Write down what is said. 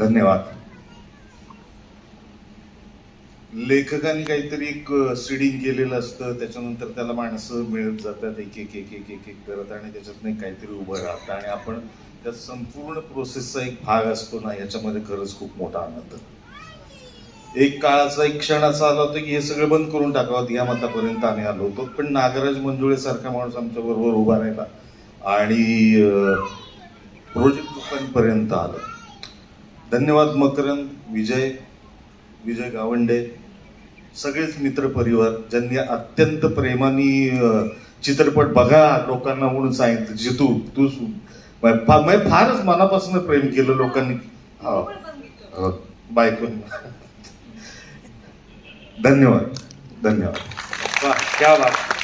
धन्यवाद. लेखकाने काहीतरी एक सिडिंग केलेलं असतं त्याच्यानंतर त्याला माणसं मिळत जातात एक एक एक एक एक एक करत आणि त्याच्यातनं काहीतरी उभं राहतं आणि आपण त्या संपूर्ण प्रोसेसचा एक भाग असतो ना याच्यामध्ये खरंच खूप मोठा आनंद. एक काळाचा एक क्षण असा आला होता की हे सगळं बंद करून टाकावं या मतापर्यंत आम्ही आलो होतो. पण नागराज मंजुळे सारखा माणूस आमच्या बरोबर उभा राहिला आणि प्रोजेक्ट लोकांपर्यंत आलं. धन्यवाद मकरंद विजय विजय गावंडे सगळेच मित्र परिवार ज्यांनी अत्यंत प्रेमाने चित्रपट बघा लोकांना म्हणून सांगितलं जितू तू फा- म्हणजे फारच मनापासून प्रेम केलं लोकांनी. हो. हो, धन्यवाद. धन्यवाद. वा क्या बात.